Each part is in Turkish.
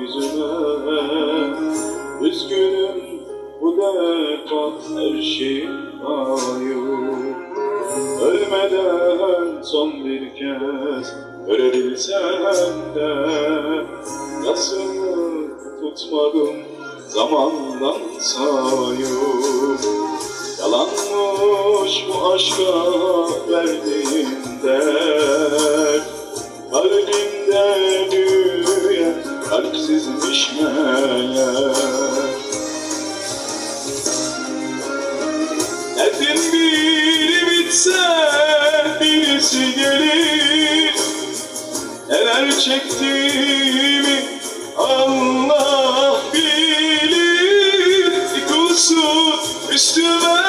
yüzüme Üzgünüm bu defa her şey. Ayıp Ölmeden son bir kez görebilsem de Yasını tutmadım zamandan sayıp. Yalanmış bu aşka verdiğim dert Kalbimde büyüyen bitse birisi gelir. Neler çektiğimi Allah bilir. Yıkılsın üstüme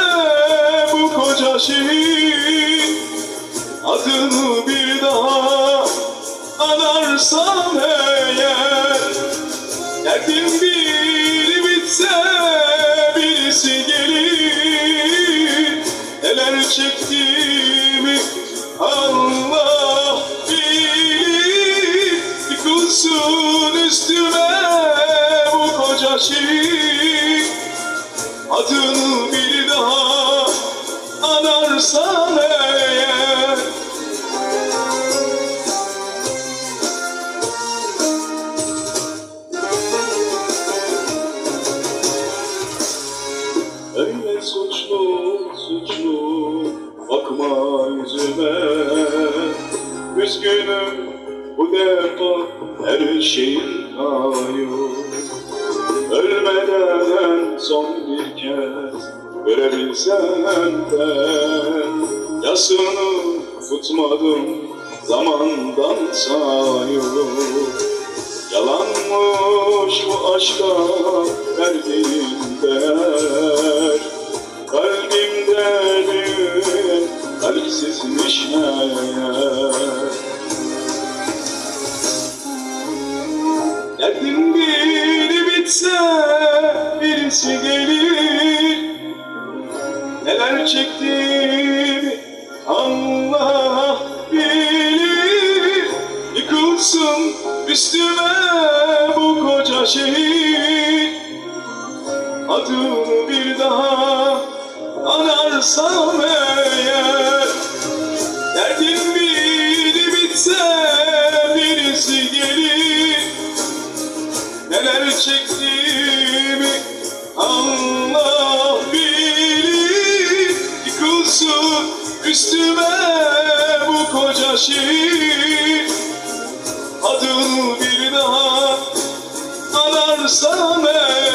bu koca şehir. Adını bir daha anarsam eğer Derdim Neler çektiğimi Allah bilir. Yıkılsın üstüme bu koca şehir Adını bir Üzgünüm bu defa her şeyin kayıp Ölmeden son bir kez görebilsem de Yasını tutmadım zamandan sayıp Yalanmış bu aşka verdiğin değer Kalbimde büyüyen kalpsizmiş meğer bitse birisi gelir. Neler çektiğimi Allah bilir. Yıkılsın üstüme bu koca şehir. Adını bir daha üstüme bu koca şehir Adını bir daha anarsam eğer